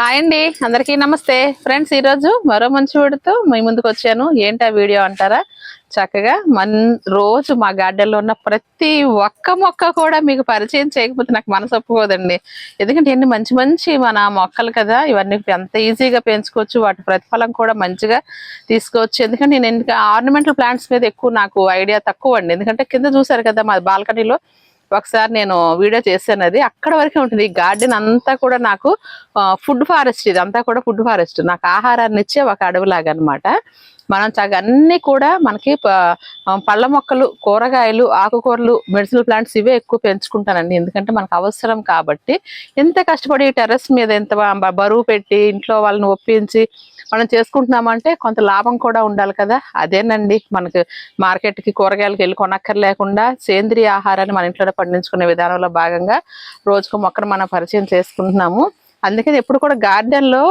Hi అండి. అందరికీ నమస్తే. ఫ్రెండ్స్ ఈరోజు మరో మంచి వీడితో మీ ముందుకు వచ్చాను. ఏంటి ఆ వీడియో అంటారా? చక్కగా మన్ రోజు మా గార్డెన్లో ఉన్న ప్రతి ఒక్క మొక్క కూడా మీకు పరిచయం చేయకపోతే నాకు మనసు ఒప్పుకోదండి. ఎందుకంటే ఎన్ని మంచి మంచి మన మొక్కలు కదా ఇవన్నీ ఎంత ఈజీగా పెంచుకోవచ్చు వాటి ప్రతిఫలం కూడా మంచిగా తీసుకోవచ్చు. ఎందుకంటే నేను ఆర్నమెంటల్ ప్లాంట్స్ మీద ఎక్కువ నాకు ఐడియా తక్కువ అండి. ఎందుకంటే కింద చూసారు కదా మా బాల్కనీలో ఒకసారి నేను వీడియో చేశాను అది. అక్కడ వరకే ఉంటుంది. ఈ గార్డెన్ అంతా కూడా నాకు ఫుడ్ ఫారెస్ట్ ఇది. అంతా కూడా ఫుడ్ ఫారెస్ట్. నాకు ఆహారాన్ని ఇచ్చే ఒక అడవిలాగా అనమాట మనం చక్కగా అన్ని కూడా మనకి పళ్ళ మొక్కలు కూరగాయలు ఆకుకూరలు మెడిసినల్ ప్లాంట్స్ ఇవే ఎక్కువ పెంచుకుంటానండి. ఎందుకంటే మనకు అవసరం కాబట్టి. ఎంత కష్టపడి టెర్రస్ మీద ఎంత బరువు పెట్టి ఇంట్లో వాళ్ళని ఒప్పించి మనం చేసుకుంటున్నామంటే కొంత లాభం కూడా ఉండాలి కదా. అదేనండి. మనకి మార్కెట్కి కూరగాయలకి వెళ్ళి కొనక్కర్లేకుండా సేంద్రియ ఆహారాన్ని మన ఇంట్లోనే పండించుకునే విధానంలో భాగంగా రోజుకు మొక్కను మనం పరిచయం చేసుకుంటున్నాము. అందుకని ఎప్పుడు కూడా గార్డెన్లో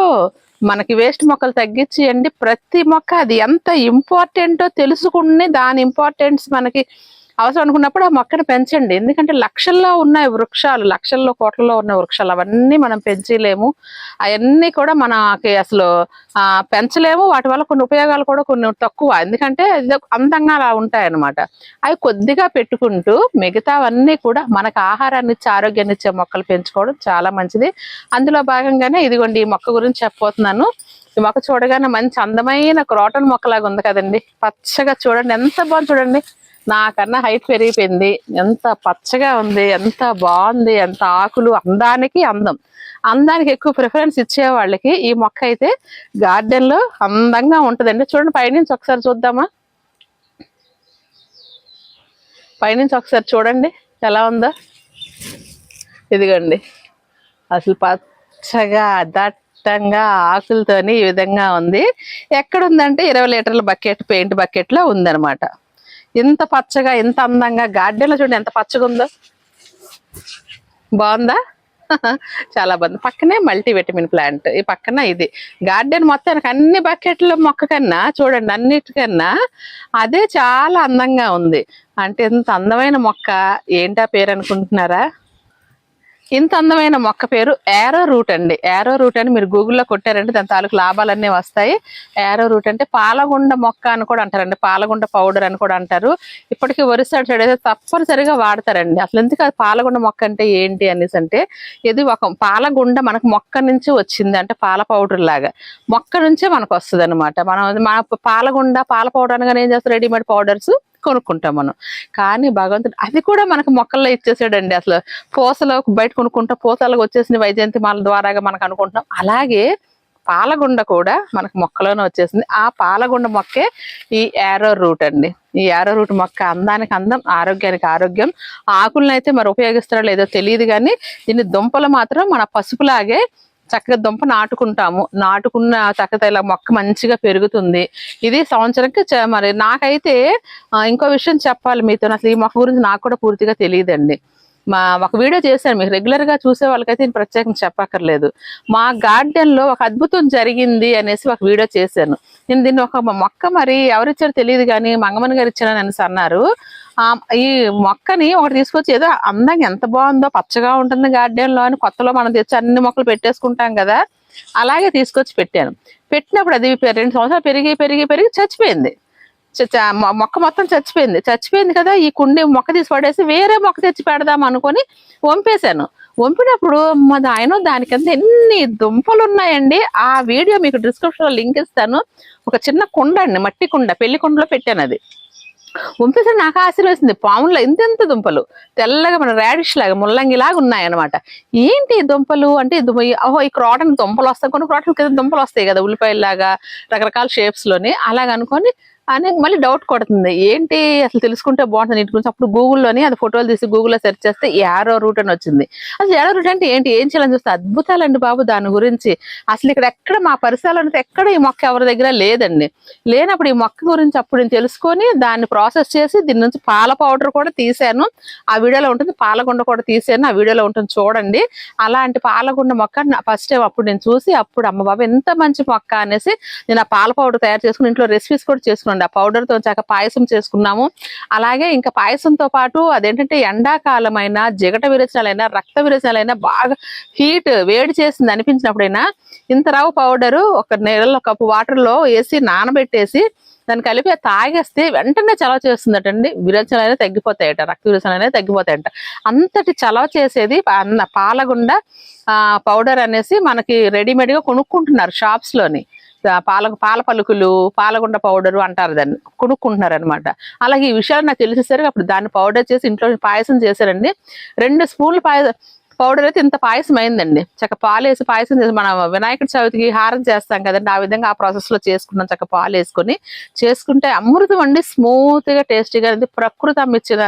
మనకి వేస్ట్ మొక్కలు తగ్గించేయండి ప్రతి మొక్క అది ఎంత ఇంపార్టెంటో తెలుసుకుని దాని ఇంపార్టెన్స్ మనకి అవసరం అనుకున్నప్పుడు ఆ మొక్కను పెంచండి. ఎందుకంటే లక్షల్లో ఉన్న వృక్షాలు లక్షల్లో కోట్లలో ఉన్న వృక్షాలు అవన్నీ మనం పెంచలేము. అవన్నీ కూడా మనకి అసలు పెంచలేము. వాటి వల్ల కొన్ని ఉపయోగాలు కూడా కొన్ని తక్కువ. ఎందుకంటే అందంగా అలా ఉంటాయన్నమాట. అవి కొద్దిగా పెట్టుకుంటూ మిగతావన్నీ కూడా మనకు ఆహారాన్ని ఇచ్చే ఆరోగ్యాన్ని ఇచ్చే మొక్కలు పెంచుకోవడం చాలా మంచిది. అందులో భాగంగానే ఇదిగోండి ఈ మొక్క గురించి చెప్పబోతున్నాను. ఈ మొక్క చూడగానే మంచి అందమైన క్రోటన్ మొక్కలాగా ఉంది కదండి. పచ్చగా చూడండి. ఎంత బాగుంది చూడండి. నాకన్నా హైట్ పెరిగిపోయింది. ఎంత పచ్చగా ఉంది ఎంత బాగుంది ఎంత ఆకులు అందానికి అందం. అందానికి ఎక్కువ ప్రిఫరెన్స్ ఇచ్చే వాళ్ళకి ఈ మొక్క అయితే గార్డెన్లో అందంగా ఉంటుందండి. చూడండి పైనుంచి ఒకసారి చూద్దామా? పైనుంచి ఒకసారి చూడండి ఎలా ఉందో. ఇదిగోండి అసలు పచ్చగా దట్టంగా ఆకులతోని ఈ విధంగా ఉంది. ఎక్కడుందంటే ఇరవై లీటర్ల బకెట్ పెయింట్ బకెట్లో ఉందనమాట ఎంత ఇంత పచ్చగా ఇంత అందంగా గార్డెన్లో చూడండి ఎంత పచ్చగా ఉందో. బాగుందా? చాలా బాగుంది. పక్కనే మల్టీ విటమిన్ ప్లాంట్. ఈ పక్కన ఇది. గార్డెన్ మొత్తానికి అన్ని బకెట్ల మొక్క కన్నా చూడండి అన్నిటికన్నా అదే చాలా అందంగా ఉంది. అంటే ఇంత అందమైన మొక్క ఏంటా పేరు అనుకుంటున్నారా? ఇంత అందమైన మొక్క పేరు ఏరో రూట్ అండి. ఏరో రూట్ అని మీరు గూగుల్లో కొట్టారంటే దాని తాలూకు లాభాలన్నీ వస్తాయి. ఏరో రూట్ అంటే పాలగుండ మొక్క అని కూడా అంటారండి. పాలగుండ పౌడర్ అని కూడా అంటారు. ఇప్పటికీ ఒరిస్సా సైడ్ అయితే తప్పనిసరిగా వాడతారండి. అసలు ఎందుకు అది పాలగుండ మొక్క అంటే ఏంటి అనేసి అంటే ఇది ఒక పాలగుండ మనకు మొక్క నుంచి వచ్చింది అంటే పాల పౌడర్ లాగా. మొక్క నుంచే మనకు వస్తుంది అనమాట మనం మన పాలగుండ పాల పౌడర్ అనగానే ఏం చేస్తారు? Readymade powders. కొనుక్కుంటాం మనం. కానీ భగవంతుడు అది కూడా మనకు మొక్కల్లో ఇచ్చేసాడండి. అసలు పూసలో బయట కొనుక్కుంటాం పూసలకు వచ్చేసిన వైజయంతి మాల ద్వారాగా మనకు అనుకుంటున్నాం. అలాగే పాలగుండ కూడా మనకు మొక్కలోనే వచ్చేసింది. ఆ పాలగుండ మొక్కే ఈ యారో రూట్ అండి. ఈ యారో రూట్ మొక్క అందానికి అందం ఆరోగ్యానికి ఆరోగ్యం. ఆకులను అయితే మరి ఉపయోగిస్తారో లేదో తెలియదు కానీ దీని దుంపలు మాత్రం మన పసుపులాగే చక్కగా దుంప నాటుకుంటాము. నాటుకున్న చక్కగా ఇలా మొక్క మంచిగా పెరుగుతుంది. ఇది సంవత్సరంకి మరి నాకైతే ఇంకో విషయం చెప్పాలి మీతో అసలు ఈ మొక్క గురించి నాకు కూడా పూర్తిగా తెలియదండి. మా ఒక వీడియో చేశాను మీకు రెగ్యులర్గా చూసే వాళ్ళకైతే నేను ప్రత్యేకంగా చెప్పక్కర్లేదు. మా గార్డెన్లో ఒక అద్భుతం జరిగింది అనేసి ఒక వీడియో చేశాను. నేను దీన్ని ఒక మొక్క మరి ఎవరిచ్చారో తెలియదు కానీ మంగమని గారు ఇచ్చారని అనేసి అన్నారు. ఈ మొక్కని ఒకటి తీసుకొచ్చి ఏదో అందంగా ఎంత బాగుందో పచ్చగా ఉంటుంది గార్డెన్లో అని కొత్తలో మనం తెచ్చి అన్ని మొక్కలు పెట్టేసుకుంటాం కదా అలాగే తీసుకొచ్చి పెట్టాను. పెట్టినప్పుడు అది రెండు సంవత్సరాలు పెరిగి పెరిగి పెరిగి చచ్చిపోయింది. మొక్క మొత్తం చచ్చిపోయింది. చచ్చిపోయింది కదా ఈ కుండి మొక్క తీసి పడేసి వేరే మొక్క తెచ్చి పెడదాం అనుకొని వంపేశాను. వంపినప్పుడు మా ఆయన కింద ఎన్ని దుంపలు ఉన్నాయండి ఆ వీడియో మీకు డిస్క్రిప్షన్లో లింక్ ఇస్తాను. ఒక చిన్న కుండ అండి మట్టి కుండ పెళ్ళి కుండలో పెట్టాను అది. వంపేసి నాకు ఆశీర్వేసింది వేసింది పాముల్లో ఇంతెంత దుంపలు. తెల్లగా మన రాడిష్ లాగా ముల్లంగిలాగా ఉన్నాయన్నమాట. ఏంటి దుంపలు? అంటే ఈ ఓహో ఈ క్రోటన్ దుంపలు వస్తాయి. కొన్ని క్రోటన్ కింద దుంపలు వస్తాయి కదా ఉల్లిపాయలాగా రకరకాల షేప్స్లోని అలాగనుకొని అని మళ్ళీ డౌట్ కొడుతుంది. ఏంటి? అసలు తెలుసుకుంటే బాగుంటుంది. వీటి గురించి అప్పుడు గూగుల్లోని అది ఫోటోలు తీసి గూగుల్లో సెర్చ్ చేస్తే ఏరో రూట్ అని వచ్చింది. అసలు ఏరో రూట్ అంటే ఏంటి? ఏం చేయాలని చూస్తే అద్భుతాలండి బాబు దాని గురించి. అసలు ఇక్కడ ఎక్కడ మా పరిసరాలు ఎక్కడ ఈ మొక్క ఎవరి దగ్గర లేదండి. లేనప్పుడు ఈ మొక్క గురించి అప్పుడు నేను తెలుసుకొని దాన్ని ప్రాసెస్ చేసి దీని నుంచి పాల పౌడర్ కూడా తీసాను. ఆ వీడియోలో ఉంటుంది. పాలగుండ కూడా తీసాను. ఆ వీడియోలో ఉంటుంది చూడండి. అలాంటి పాలగుండ మొక్క ఫస్ట్ టైం అప్పుడు నేను చూసి అప్పుడు అమ్మ బాబు ఎంత మంచి మొక్క అనేసి నేను ఆ పాల పౌడర్ తయారు చేసుకుని ఇంట్లో రెసిపీస్ కూడా చేసుకున్నాను. ఇదిగోండి ఆ పౌడర్తో చాక పాయసం చేసుకున్నాము. అలాగే ఇంకా పాయసంతో పాటు అదేంటంటే ఎండాకాలమైనా జిగట విరచనాలైనా రక్త విరచనాలైనా బాగా హీట్ వేడి చేసింది అనిపించినప్పుడైనా ఇంత రవ్వ పౌడరు ఒక నీళ్ళలో కప్పు వాటర్లో వేసి నానబెట్టేసి దాన్ని కలిపి తాగేస్తే వెంటనే చలవ చేస్తుందటండి. విరచనలు అనేది తగ్గిపోతాయట రక్త విరచనలు అనేది తగ్గిపోతాయట. అంతటి చలవ చేసేది అన్న పాలగుండ పౌడర్ అనేసి మనకి రెడీమేడ్గా కొనుక్కుంటున్నారు షాప్స్లోని పాల పాల పలుకులు పాలగుండ పౌడరు అంటారు దాన్ని. కొనుక్కుంటున్నారు అనమాట అలాగే ఈ విషయాలు నాకు తెలిసేసరికి అప్పుడు దాన్ని పౌడర్ చేసి ఇంట్లో పాయసం చేశారండి. రెండు స్పూన్లు పాయసం పౌడర్ అయితే ఇంత పాయసం అయిందండి. చక్క పాలు వేసి పాయసం చేసి మనం వినాయకుడి చవితికి హారం చేస్తాం కదండి. ఆ విధంగా ఆ ప్రాసెస్లో చేసుకున్నాం. చక్క పాలు వేసుకొని చేసుకుంటే అమృతం అండి స్మూత్గా టేస్టీగా అనేది ప్రకృతి అమ్మిచ్చిన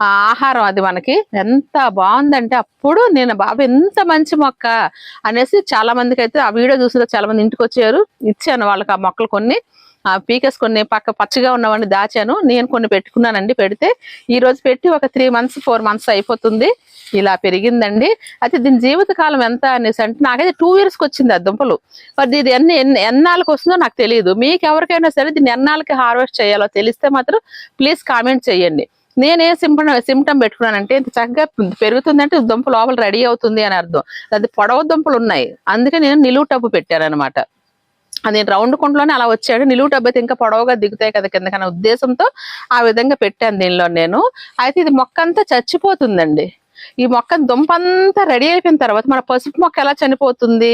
ఆహారం అది మనకి ఎంత బాగుందంటే అప్పుడు నేను బాబు ఎంత మంచి మొక్క అనేసి చాలా మందికి అయితే ఆ వీడియో చూసిన చాలా మంది ఇంటికి వచ్చారు ఇచ్చాను వాళ్ళకి ఆ మొక్కలు కొన్ని. ఆ పీకస్ కొన్ని పక్క పచ్చగా ఉన్నవన్నీ దాచాను. నేను కొన్ని పెట్టుకున్నానండి పెడితే ఈ రోజు పెట్టి ఒక త్రీ మంత్స్ ఫోర్ మంత్స్ అయిపోతుంది. ఇలా పెరిగిందండి. అయితే దీని జీవిత కాలం ఎంత అనేసి అంటే నాకైతే టూ ఇయర్స్కి వచ్చింది ఆ దుంపలు. మరి ఇది ఎన్ని ఎన్ని ఎన్నాళ్ళకి వస్తుందో నాకు తెలియదు మీకు ఎవరికైనా సరే దీన్ని ఎన్నాళ్ళకి హార్వెస్ట్ చేయాలో తెలిస్తే మాత్రం ప్లీజ్ కామెంట్ చేయండి. నేనే సింపటం సిమ్టమ్ పెట్టుకున్నానంటే ఇంత చక్కగా పెరుగుతుందంటే దుంప లోపల రెడీ అవుతుంది అని అర్థం. అది పొడవ దుంపలు ఉన్నాయి. అందుకే నేను నిలువు టబ్బు పెట్టాను అనమాట అది రౌండ్ కుండలోనే అలా వచ్చాడు. నిలువు టబ్బు అయితే ఇంకా పొడవుగా దిగుతాయి కదా కిందకనే ఉద్దేశంతో ఆ విధంగా పెట్టాను దీనిలో నేను. అయితే ఇది మొక్క అంతా చచ్చిపోతుందండి. ఈ మొక్క దుంప అంతా రెడీ అయిపోయిన తర్వాత మన పసుపు మొక్క ఎలా చనిపోతుంది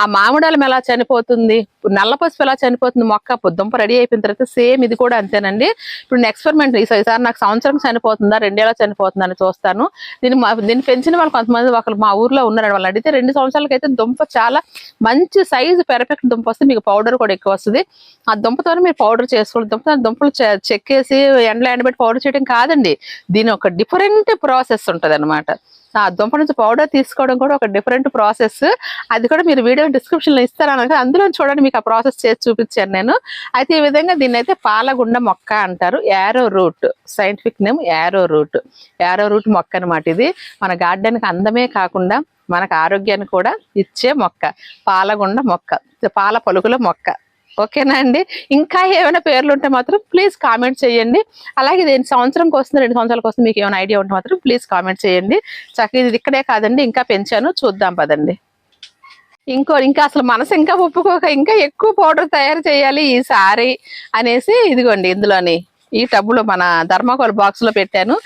ఆ మామిడాలం ఎలా చనిపోతుంది నల్ల పసుపు ఎలా చనిపోతుంది మొక్క దుంప రెడీ అయిపోయిన తర్వాత సేమ్ ఇది కూడా అంతేనండి. ఇప్పుడు ఎక్స్పెరిమెంట్ ఈసారి నాకు సంవత్సరం చనిపోతుందా రెండేళ్ళ చనిపోతుందా అని చూస్తాను. దీన్ని దీన్ని పెంచిన వాళ్ళు కొంతమంది ఒకరు మా ఊర్లో ఉన్నారు వాళ్ళు అడిగితే రెండు సంవత్సరాలకైతే దుంప చాలా మంచి సైజు పెర్ఫెక్ట్ దుంప వస్తుంది మీకు పౌడర్ కూడా ఎక్కువ వస్తుంది. ఆ దుంపతో మీరు పౌడర్ చేసుకోవాలి. దుంప దుంపలు చెక్కేసి ఎండలో ఎండబెట్టి పౌడర్ చేయడం కాదండి. దీని ఒక డిఫరెంట్ ప్రాసెస్ ఉంటుంది అనమాట ఆ దుంప నుంచి పౌడర్ తీసుకోవడం కూడా ఒక డిఫరెంట్ ప్రాసెస్. అది కూడా మీరు వీడియో డిస్క్రిప్షన్లో అందులో చూడండి మీకు ఆ ప్రాసెస్ చేసి చూపించాను నేను. అయితే ఈ విధంగా దీన్ని అయితే పాలగుండ మొక్క అంటారు. Arrowroot scientific name arrowroot. Arrowroot మొక్క అన్నమాట ఇది. మన గార్డెన్కి కి అందమే కాకుండా మనకు ఆరోగ్యాన్ని కూడా ఇచ్చే మొక్క పాలగుండ మొక్క పాల పలుకుల మొక్క. ఓకేనా అండి? ఇంకా ఏమైనా పేర్లు ఉంటే మాత్రం ప్లీజ్ కామెంట్ చేయండి. అలాగే దీని సంవత్సరంకి వస్తుంది రెండు సంవత్సరాలకు వస్తుంది మీకు ఏమైనా ఐడియా ఉంటే మాత్రం ప్లీజ్ కామెంట్ చేయండి. చక్కగా ఇది ఇక్కడే కాదండి ఇంకా పెంచాను చూద్దాం పదండి. ఇంకో ఇంకా అసలు మనసు ఇంకా ఒప్పుకోక ఇంకా ఎక్కువ పౌడర్ తయారు చేయాలి ఈసారి అనేసి ఇదిగోండి ఇందులోని. ఈ టబ్బులో మన ధర్మకోల్ బాక్స్లో పెట్టాను.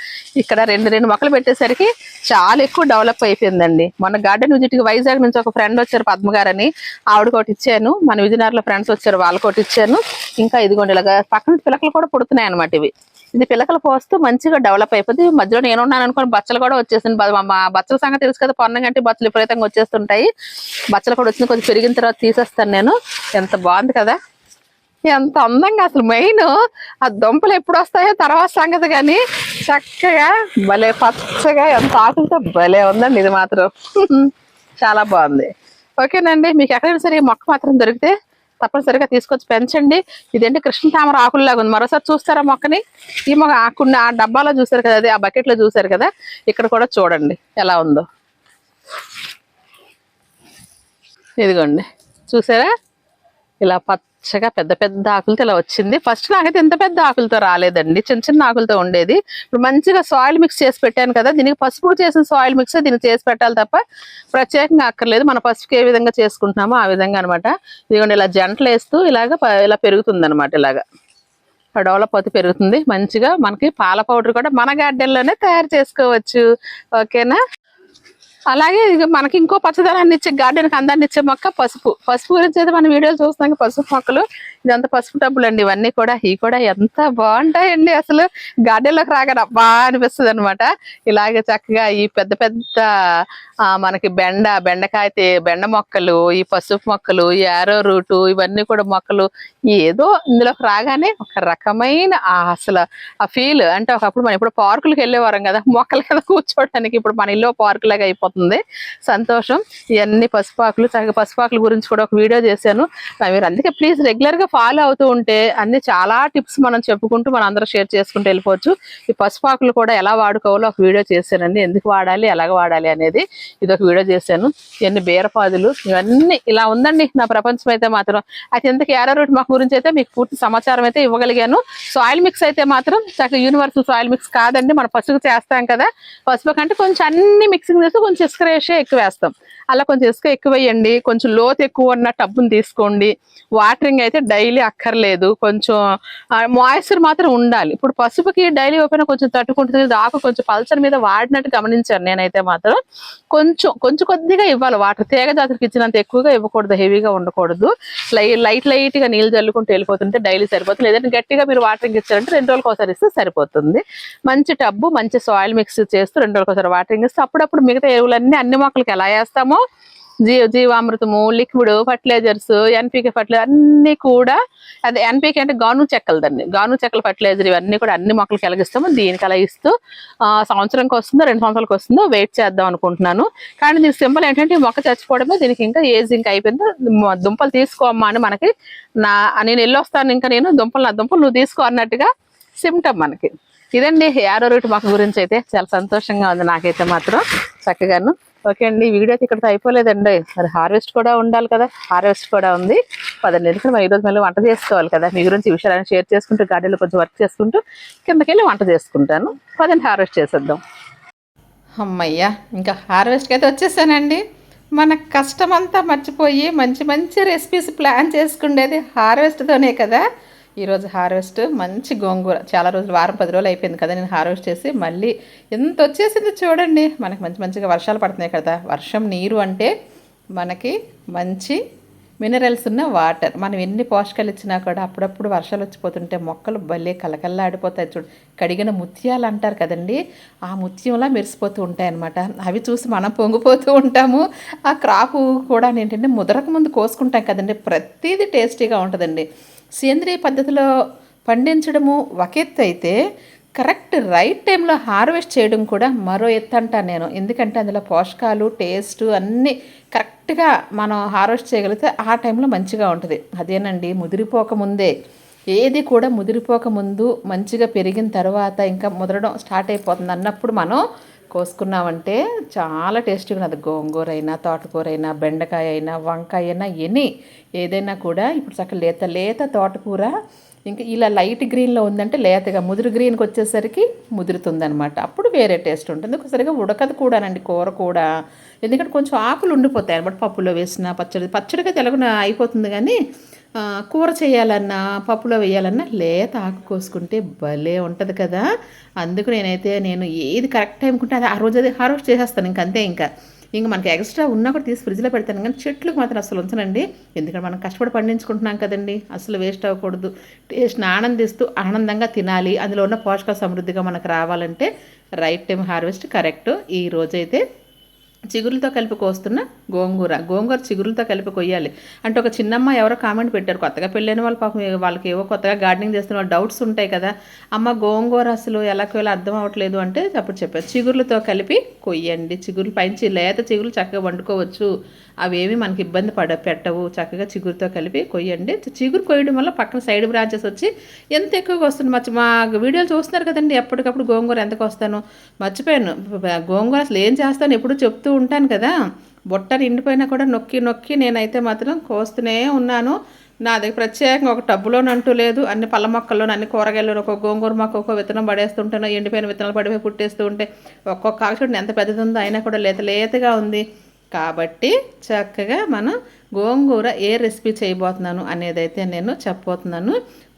ఇక్కడ రెండు రెండు మొక్కలు పెట్టేసరికి చాలా ఎక్కువ డెవలప్ అయిపోయిందండి. మన గార్డెన్ విజిట్ వైజాగ్ నుంచి ఒక ఫ్రెండ్ వచ్చారు పద్మ గారని ఆవిడ ఒకటి ఇచ్చాను. మన విజయనగరంలో ఫ్రెండ్స్ వచ్చారు వాళ్ళకి ఒకటి ఇచ్చాను. ఇంకా ఇదిగోండి ఇలాగా పక్కన పిలకలు కూడా పుడుతున్నాయి అనమాట ఇవి. ఇది పిలకలు పోస్తూ మంచిగా డెవలప్ అయిపోతుంది మధ్యలో నేను ఉన్నాను అనుకోని బచ్చలు కూడా వచ్చేసింది. మా బచ్చల సంగతి తెలుసు కదా పొన్నం గంటే బచ్చలు విపరీతంగా వచ్చేస్తుంటాయి. బచ్చలు కూడా వచ్చింది కొంచెం పెరిగిన తర్వాత తీసేస్తాను నేను. ఎంత బాగుంది కదా. ఎంత అందంగా అసలు మెయిన్. ఆ దుంపలు ఎప్పుడు వస్తాయో తర్వాత సంగతి కానీ చక్కగా భలే పచ్చగా ఎంత ఆకులతో భలే ఉందండి ఇది మాత్రం. చాలా బాగుంది. ఓకేనండి మీకు ఎక్కడైనా సరే ఈ మొక్క మాత్రం దొరికితే తప్పనిసరిగా తీసుకొచ్చి పెంచండి. ఇదేంటి కృష్ణ తామర ఆకుల్లాగా ఉంది. మరోసారి చూస్తారా మొక్కని? ఈ మొక్క ఆకున్న ఆ డబ్బాలో చూసారు కదా అది ఆ బకెట్లో చూసారు కదా ఇక్కడ కూడా చూడండి ఎలా ఉందో. ఇదిగోండి చూసారా? ఇలా పచ్చగా పెద్ద పెద్ద ఆకులతో ఇలా వచ్చింది. ఫస్ట్ నాకైతే ఇంత పెద్ద ఆకులతో రాలేదండి. చిన్న చిన్న ఆకులతో ఉండేది. ఇప్పుడు మంచిగా సాయిల్ మిక్స్ చేసి పెట్టాను కదా దీనికి పసుపు చేసిన సాయిల్ మిక్స్ దీనికి చేసి పెట్టాలి తప్ప ప్రత్యేకంగా అక్కర్లేదు. మన పసుపుకి ఏ విధంగా చేసుకుంటున్నామో ఆ విధంగా అనమాట ఇదిగోండి ఇలా జంటలు వేస్తూ ఇలాగ ఇలా పెరుగుతుంది అనమాట ఇలాగా డెవలప్ అవుతూ పెరుగుతుంది. మంచిగా మనకి పాల పౌడర్ కూడా మన గార్డెన్లోనే తయారు చేసుకోవచ్చు. ఓకేనా? అలాగే ఇది మనకి ఇంకో పచ్చదనాన్ని ఇచ్చే గార్డెన్కి అందాన్ని ఇచ్చే మొక్క పసుపు. పసుపు గురించి అయితే మన వీడియోలు చూస్తాం పసుపు మొక్కలు. ఇదంతా పసుపు డబ్బులు అండి ఇవన్నీ కూడా ఇవి కూడా ఎంత బాగుంటాయండి అసలు. గార్డెన్లోకి రాగానే అబ్బా అనిపిస్తుంది అనమాట ఇలాగే చక్కగా ఈ పెద్ద పెద్ద ఆ, మనకి బెండ బెండకాయ బెండ మొక్కలు ఈ పసుపు మొక్కలు ఈ యారో రూటు ఇవన్నీ కూడా మొక్కలు. ఏదో ఇందులోకి రాగానే ఒక రకమైన అసలు ఆ ఫీల్ అంటే ఒకప్పుడు మనం ఇప్పుడు పార్కులకు వెళ్ళేవారం కదా మొక్కల కదా కూర్చోడానికి ఇప్పుడు మన ఇల్లు పార్కులాగా అయిపోతుంది. అయిపోతుంది. సంతోషం. ఇవన్నీ పసుపాకులు చక్కగా పసుపాకుల గురించి కూడా ఒక వీడియో చేశాను. మీరు అందుకే ప్లీజ్ రెగ్యులర్గా ఫాలో అవుతూ ఉంటే అన్ని చాలా టిప్స్ మనం చెప్పుకుంటూ మనం అందరూ షేర్ చేసుకుంటూ వెళ్ళిపోవచ్చు. ఈ పసుపాకులు కూడా ఎలా వాడుకోవాలో ఒక వీడియో చేశానండి. ఎందుకు వాడాలి ఎలాగ వాడాలి అనేది ఇది ఒక వీడియో చేశాను. ఇవన్నీ బీరపాదులు ఇవన్నీ ఇలా ఉందండి నా ప్రపంచం అయితే మాత్రం. అయితే ఇంతకీ ఏరో రూట్ మాకు గురించి అయితే మీకు పూర్తి సమాచారం అయితే ఇవ్వగలిగాను. సాయిల్ మిక్స్ అయితే మాత్రం చక్కగా యూనివర్సల్ సాయిల్ మిక్స్ కాదండి. మనం పసుపు చేస్తాం కదా. పసుపు కంటే కొంచెం అన్ని మిక్సింగ్ చేస్తే కొంచెం ఇసుక రేషే ఎక్కువ వేస్తాం అలా కొంచెం ఇసుక ఎక్కువ వేయండి కొంచెం లోతు ఎక్కువ ఉన్న టబ్బుని తీసుకోండి. వాటరింగ్ అయితే డైలీ అక్కర్లేదు. కొంచెం మాయిశ్చర్ మాత్రం ఉండాలి. ఇప్పుడు పసుపుకి డైలీ ఓపెన్ కొంచెం తట్టుకుంటుంది ఇది ఆకు కొంచెం పల్చర్ మీద వాడినట్టు గమనించాను నేనైతే మాత్రం. కొంచెం కొంచెం కొద్దిగా ఇవ్వాలి. వాటర్ తీగ జాతరకి ఇచ్చినంత ఎక్కువగా ఇవ్వకూడదు. హెవీగా ఉండకూడదు. లై లైట్ లైట్గా నీళ్ళు జల్లుకుంటూ వెళ్ళిపోతుంటే డైలీ సరిపోతుంది. లేదంటే గట్టిగా మీరు వాటరింగ్ ఇచ్చారంటే రెండు రోజులకు ఒకసారి ఇస్తే సరిపోతుంది. మంచి టబ్బు మంచి సాయిల్ మిక్స్ చేస్తూ రెండు రోజులకు ఒకసారి వాటరింగ్ ఇస్తే అప్పుడప్పుడు మిగతా ఎరువులన్నీ అన్ని మొక్కలకి ఎలా వేస్తామో జీవ జీవామృతము లిక్విడ్ ఫర్టిలైజర్స్ ఎన్పికే ఫర్టిలైజర్ అన్ని కూడా అదే ఎన్పికే అంటే గాను చెక్కలు దాన్ని గాను చెక్కల ఫర్టిలైజర్ ఇవన్నీ కూడా అన్ని మొక్కలకి కలిగిస్తాము దీనికి అలా ఇస్తూ సంవత్సరంకి వస్తుందో రెండు సంవత్సరాలకు వస్తుందో వెయిట్ చేద్దాం అనుకుంటున్నాను. కానీ దీనికి సింపుల్ ఏంటంటే మొక్క చచ్చిపోవడమే దీనికి ఇంకా ఏజ్ ఇంకా అయిపోయింది. దుంపలు తీసుకోమ్మా అని మనకి నా నేను వెళ్ళొస్తాను ఇంకా నేను దుంపలు నా దుంపలు నువ్వు తీసుకో అన్నట్టుగా సిమ్టమ్ మనకి. ఇదండి యారో రూట్ మొక్క గురించి అయితే. చాలా సంతోషంగా ఉంది నాకైతే మాత్రం. చక్కగాను ఓకే అండి ఈ వీడియో అయితే అయిపోలేదండి. మరి హార్వెస్ట్ కూడా ఉండాలి కదా హార్వెస్ట్ కూడా ఉంది. పదండి ఎందుకంటే మరి ఈరోజు మళ్ళీ వంట చేసుకోవాలి కదా. మీ గురించి ఈ విషయాలను షేర్ చేసుకుంటూ గార్డెన్లో కొంచెం వర్క్ చేసుకుంటూ కిందకెళ్ళి వంట చేసుకుంటాను. పదండి హార్వెస్ట్ చేసేద్దాం. అమ్మయ్యా ఇంకా హార్వెస్ట్కి అయితే వచ్చేసానండి. మన కష్టం అంతా మర్చిపోయి మంచి మంచి రెసిపీస్ ప్లాన్ చేసుకుండేది హార్వెస్ట్తోనే కదా. ఈరోజు హార్వెస్ట్ మంచి గోంగూర. చాలా రోజులు వారం పది రోజులు అయిపోయింది కదా నేను హార్వెస్ట్ చేసి మళ్ళీ ఎంత వచ్చేసింది చూడండి. మనకి మంచి మంచిగా వర్షాలు పడుతున్నాయి కదా. వర్షం నీరు అంటే మనకి మంచి మినరల్స్ ఉన్న వాటర్ మనం ఎన్ని పోషకాలు ఇచ్చినా కూడా అప్పుడప్పుడు వర్షాలు వచ్చిపోతుంటే మొక్కలు భలే కలకల్లాడిపోతాయి చూడు. కడిగిన ముత్యాలు అంటారు కదండి. ఆ ముత్యంలా మెరిసిపోతూ ఉంటాయి అన్నమాట అవి చూసి మనం పొంగిపోతూ ఉంటాము. ఆ క్రాపు కూడా ఏంటంటే ముదరక ముందు కోసుకుంటాం కదండి. ప్రతిదీ టేస్టీగా ఉంటుందండి. సేంద్రియ పద్ధతిలో పండించడము ఒక ఎత్తు అయితే కరెక్ట్ రైట్ టైంలో హార్వెస్ట్ చేయడం కూడా మరో ఎత్తు అంటాను నేను. ఎందుకంటే అందులో పోషకాలు టేస్ట్ అన్నీ కరెక్ట్గా మనం హార్వెస్ట్ చేయగలిగితే ఆ టైంలో మంచిగా ఉంటుంది. అదేనండి ముదిరిపోకముందే ఏది కూడా ముదిరిపోక ముందు మంచిగా పెరిగిన తర్వాత ఇంకా ముదరడం స్టార్ట్ అయిపోతుంది అన్నప్పుడు మనం కోసుకున్నామంటే చాలా టేస్టీగా ఉన్నది. గోంగూర అయినా తోటకూర అయినా బెండకాయ అయినా వంకాయ అయినా ఎనీ ఏదైనా కూడా ఇప్పుడు చక్క లేత లేత తోటకూర ఇంకా ఇలా లైట్ గ్రీన్లో ఉందంటే లేతగా ముదురు గ్రీన్కి వచ్చేసరికి ముదురుతుందనమాట అప్పుడు వేరే టేస్ట్ ఉంటుంది. ఒకసారిగా ఉడకదు కూడానండి కూర కూడా. ఎందుకంటే కొంచెం ఆకులు ఉండిపోతాయి అనమాట పప్పులో వేసిన పచ్చడి. పచ్చడిగా తెలగన అయిపోతుంది కానీ కూర చేయాలన్నా పప్పులో వేయాలన్నా లేత ఆకు కోసుకుంటే భలే ఉంటుంది కదా. అందుకు నేనైతే నేను ఏది కరెక్ట్ టైంకుంటే అది ఆ రోజు అది హార్వెస్ట్ చేసేస్తాను. ఇంక అంతే ఇంకా. ఇంకా మనకి ఎక్స్ట్రా ఉన్నా కూడా తీసి ఫ్రిడ్జ్లో పెడతాను. కానీ చెట్లకు మాత్రం అసలు ఉంచనండి. ఎందుకంటే మనం కష్టపడి పండించుకుంటున్నాం కదండి. అసలు వేస్ట్ అవ్వకూడదు. టేస్ట్ని ఆనందిస్తూ ఆనందంగా తినాలి. అందులో ఉన్న పోషక సమృద్ధిగా మనకు రావాలంటే రైట్ టైం హార్వెస్ట్ కరెక్ట్ ఈ రోజైతే చిగురులతో కలిపి కోస్తున్న గోంగూర. గోంగూర చిగురులతో కలిపి కొయ్యాలి. అంటే ఒక చిన్నమ్మ ఎవరో కామెంట్ పెట్టారు. కొత్తగా పెళ్ళైన వాళ్ళ పాపం వాళ్ళకి ఏవో కొత్తగా గార్డెనింగ్ చేస్తున్న వాళ్ళు డౌట్స్ ఉంటాయి కదా. అమ్మ గోంగూర అసలు ఎలా అర్థం అవ్వట్లేదు అంటే అప్పుడు చెప్పారు. చిగురులతో కలిపి కొయ్యండి. చిగురులు పైంచి లేత చిగురులు చక్కగా వండుకోవచ్చు. అవేవి మనకి ఇబ్బంది పడ పెట్టవు. చక్కగా చిగురుతో కలిపి కొయ్యండి. చిగురు కొయ్యడం వల్ల పక్కన సైడ్ బ్రాంచెస్ వచ్చి ఎంత ఎక్కువగా వస్తుంది మర్చి మా వీడియోలు చూస్తున్నారు కదండి. ఎప్పటికప్పుడు గోంగూర ఎంతకు వస్తాను? మర్చిపోయాను. గోంగూర అసలు ఏం చేస్తాను? ఎప్పుడు చెప్తూ ఉంటాను కదా. బుట్ట నిండిపోయినా కూడా నొక్కి నొక్కి నేనైతే మాత్రం కోస్తూనే ఉన్నాను. నా దగ్గర ప్రత్యేకంగా ఒక టబ్బులోనంటూ లేదు. అన్ని పళ్ళ మొక్కల్లోనూ అన్ని కూరగాయలు ఒక గోంగూర మొక్క ఒక్కో విత్తనం పడేస్తుంటాను. ఎండిపోయిన విత్తనాలు పడిపోయి పుట్టేస్తూ ఉంటే ఒక్కొక్క ఆకు చూడండి ఎంత పెద్దది ఉందో అయినా కూడా లేత లేతగా ఉంది. కాబట్టి చక్కగా మనం గోంగూర ఏ రెసిపీ చేయబోతున్నాను అనేదైతే నేను చెప్పబోతున్నాను.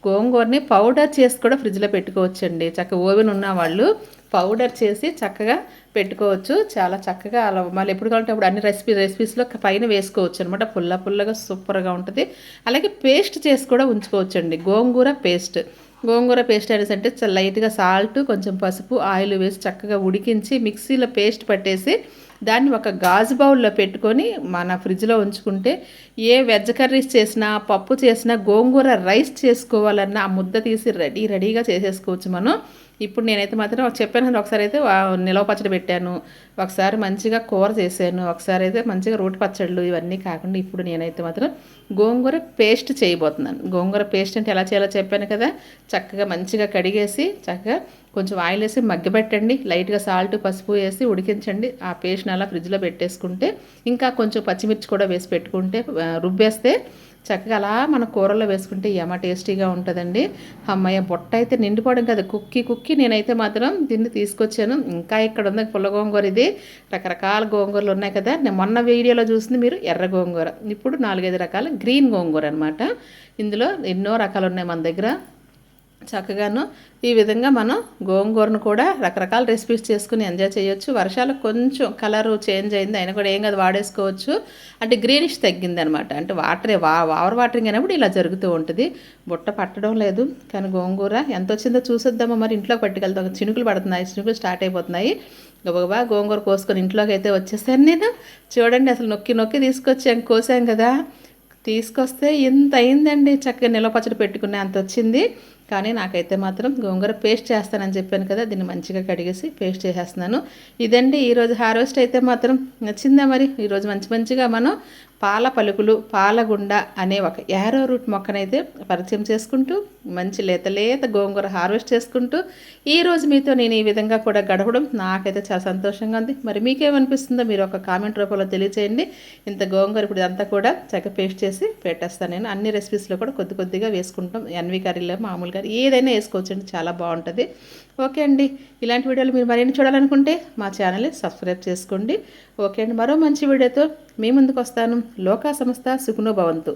గోంగూరని పౌడర్ చేసి కూడా ఫ్రిడ్జ్లో పెట్టుకోవచ్చండి. చక్కగా ఓవెన్ ఉన్న వాళ్ళు పౌడర్ చేసి చక్కగా పెట్టుకోవచ్చు. చాలా చక్కగా అలా మళ్ళీ ఎప్పుడు కావాలంటే అప్పుడు అన్ని రెసిపీ రెసిపీస్లో పైన వేసుకోవచ్చు అనమాట పుల్ల పుల్లగా సూపర్గా ఉంటుంది. అలాగే పేస్ట్ చేసి కూడా ఉంచుకోవచ్చండి. గోంగూర పేస్ట్. గోంగూర పేస్ట్ అనేసి అంటే చాలా లైట్గా సాల్ట్ కొంచెం పసుపు ఆయిల్ వేసి చక్కగా ఉడికించి మిక్సీలో పేస్ట్ పట్టేసి దాన్ని ఒక గాజు బౌల్లో పెట్టుకొని మన ఫ్రిడ్జ్లో ఉంచుకుంటే ఏ వెజ్ కర్రీస్ చేసినా పప్పు చేసినా గోంగూర రైస్ చేసుకోవాలన్నా ఆ ముద్ద తీసి రెడీ రెడీగా చేసేసుకోవచ్చు మనం. ఇప్పుడు నేనైతే మాత్రం చెప్పాను ఒకసారి అయితే నిలవ పచ్చడి పెట్టాను. ఒకసారి మంచిగా కూర చేశాను. ఒకసారి అయితే మంచిగా రోటి పచ్చళ్ళు ఇవన్నీ కాకుండా ఇప్పుడు నేనైతే మాత్రం గోంగూర పేస్ట్ చేయబోతున్నాను. గోంగూర పేస్ట్ అంటే ఎలా చేయాలో చెప్పాను కదా చక్కగా మంచిగా కడిగేసి చక్కగా కొంచెం ఆయిల్ వేసి మగ్గబెట్టండి. లైట్గా సాల్ట్ పసుపు వేసి ఉడికించండి. ఆ పేస్ట్ని అలా ఫ్రిడ్జ్లో పెట్టేసుకుంటే ఇంకా కొంచెం పచ్చిమిర్చి కూడా వేసి పెట్టుకుంటే రుబ్బేస్తే చక్కగా అలా మన కూరలో వేసుకుంటే యమ టేస్టీగా ఉంటుందండి. అమ్మయ్య బొట్ట అయితే నిండిపోవడం కదా. కుక్కి కుక్కి నేనైతే మాత్రం దీన్ని తీసుకొచ్చాను. ఇంకా ఇక్కడ ఉంది పుల్ల గోంగూర ఇది. రకరకాల గోంగూరలు ఉన్నాయి కదా. నేను మొన్న వీడియోలో చూసింది మీరు ఎర్ర గోంగూర. ఇప్పుడు నాలుగైదు రకాల గ్రీన్ గోంగూర అనమాట ఇందులో ఎన్నో రకాలు ఉన్నాయి మన దగ్గర. చక్కగాను ఈ విధంగా మనం గోంగూరను కూడా రకరకాల రెసిపీస్ చేసుకుని ఎంజాయ్ చేయొచ్చు. వర్షాలు కొంచెం కలరు చేంజ్ అయింది అయినా కూడా ఏం కాదు వాడేసుకోవచ్చు. అంటే గ్రీనిష్ తగ్గింది అనమాట అంటే వాటరే వా ఓవర్ వాటరింగ్ అయినప్పుడు ఇలా జరుగుతూ ఉంటుంది. బుట్ట పట్టడం లేదు కానీ గోంగూర ఎంత వచ్చిందో చూసేద్దామా మరి. ఇంట్లోకి పట్టుకెళ్తాం చినుకులు పడుతున్నాయి చినుకులు స్టార్ట్ అయిపోతున్నాయి. గబగబా గోంగూర కోసుకొని ఇంట్లోకి అయితే వచ్చేసాను నేను. చూడండి అసలు నొక్కి నొక్కి తీసుకొచ్చాం కోసాం కదా. తీసుకొస్తే ఇంత అయిందండి. చక్కగా నిలవ పచ్చడి పెట్టుకునే అంత వచ్చింది. కానీ నాకైతే మాత్రం గోంగూర పేస్ట్ చేస్తానని చెప్పాను కదా దీన్ని మంచిగా కడిగేసి పేస్ట్ చేసేస్తున్నాను. ఇదండి ఈరోజు హార్వెస్ట్ అయితే మాత్రం నచ్చిందా మరి? ఈరోజు మంచి మంచిగా మనం పాల పలుకులు పాలగుండ అనే ఒక యారో రూట్ మొక్కనైతే పరిచయం చేసుకుంటూ మంచి లేత లేత గోంగూర హార్వెస్ట్ చేసుకుంటూ ఈరోజు మీతో నేను ఈ విధంగా కూడా గడపడం నాకైతే చాలా సంతోషంగా ఉంది. మరి మీకేమనిపిస్తుందో మీరు ఒక కామెంట్ రూపంలో తెలియచేయండి. ఇంత గోంగూర ఇప్పుడు ఇదంతా కూడా చక్క పేస్ట్ చేసి పెట్టేస్తాను నేను. అన్ని రెసిపీస్లో కూడా కొద్ది కొద్దిగా వేసుకుంటాం. ఎన్వి కర్రీలో మామూలుగా ఏదైనా వేసుకోవచ్చండి. చాలా బాగుంటుంది. ఓకే అండి. ఇలాంటి వీడియోలు మీరు మరిన్ని చూడాలనుకుంటే మా ఛానల్ని సబ్స్క్రైబ్ చేసుకోండి. ఓకే అండి. మరో మంచి వీడియోతో మీ ముందుకు వస్తాను లోకా సంస్థ సుఖనో భవంతు.